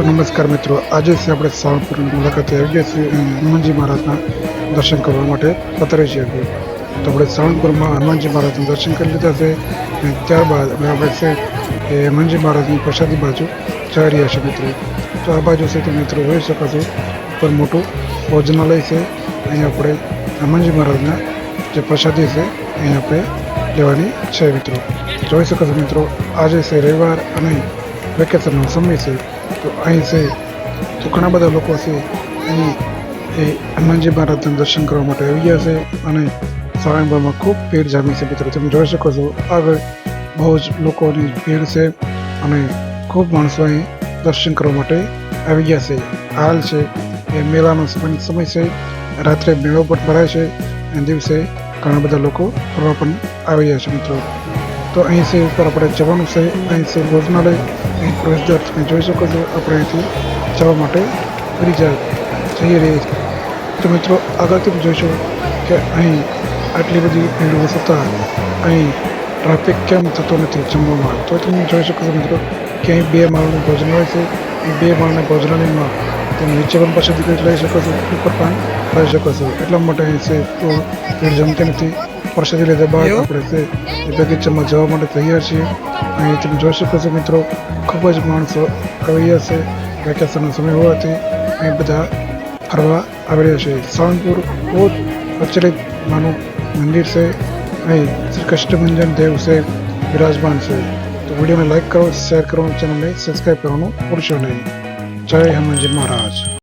તો નમસ્કાર મિત્રો. આજે છે આપણે સાવરપુરની મુલાકાતે આવી ગયા છીએ હનુમાનજી મહારાજના દર્શન કરવા માટે પતરે છીએ. તો આપણે સાવરપુરમાં હનુમાનજી મહારાજના દર્શન કરી લીધા છે અને ત્યારબાદ હવે આપણે છે એ હનુમાનજી મહારાજની પ્રસાદી બાજુ જઈ રહ્યા છે મિત્રો. તો આ બાજુ છે તો મિત્રો જોઈ શકો છો ઉપર મોટું ભોજનાલય છે. અહીં આપણે હનુમાનજી મહારાજના જે પ્રસાદી છે અહીં આપણે લેવાની છે મિત્રો. જોઈ શકો છો મિત્રો, આજે છે રવિવાર અને વેકેશનનો સમય છે. તો અહીં છે તો ઘણા બધા લોકો છે અહીં એ હનુમાનજી મહારાજના દર્શન કરવા માટે આવી ગયા છે અને સાળંગપુરમાં ખૂબ ભીડ જામી છે મિત્રો. તમે જોઈ શકો છો, આગળ બહુ જ લોકોની ભીડ છે અને ખૂબ માણસો અહીં દર્શન કરવા માટે આવી ગયા છે. હાલ છે, એ મેળાનો સમય છે, રાત્રે મેળો પણ ભરાય છે અને દિવસે ઘણા બધા લોકો ફરવા પણ આવી રહ્યા છે મિત્રો. તો અહીં છે ઉપર આપણે જવાનું છે. અહીં છે ભોજનાલય, અહીં પ્રવેશદ્વાર તમે જોઈ શકો છો. આપણે અહીંથી જવા માટે જા જઈ રહ્યા છીએ. તો મિત્રો, આગળથી જોઈશો કે અહીં આટલી બધી ભીડ થતાં અહીં ટ્રાફિક કેમ થતો નથી જમવામાં? તો તમે જોઈ શકો છો મિત્રો કે અહીં બે માળનું ભોજનાલય છે. એ બે માળના ભોજનાલયમાં તમે નીચે પણ પાછળ ટિકિટ લઈ શકો છો, ઉપર પણ લઈ શકો છો. એટલા માટે અહીં છે તો ભીડ જમતી નથી. પ્રસાદી લીધે બાદ આપણે તે એ બગીચામાં જવા માટે તૈયાર છીએ. અહીં તમે જોઈ શકો છો મિત્રો ખૂબ જ માણસો આવી રહ્યા છે. વેકેશનનો સમય હોવાથી અહીં બધા ફરવા આવી રહ્યા છે. સાવનપુર બહુ જ પ્રચલિત માનું મંદિર છે. અહીં શ્રી કૃષ્ણભંજન દેવ છે વિરાજમાન છે. તો વિડીયોને લાઇક કરો શેર કરો ચેનલને સબસ્ક્રાઈબ કરવાનું ભૂલશો નહીં. જય હનુમાનજી મહારાજ.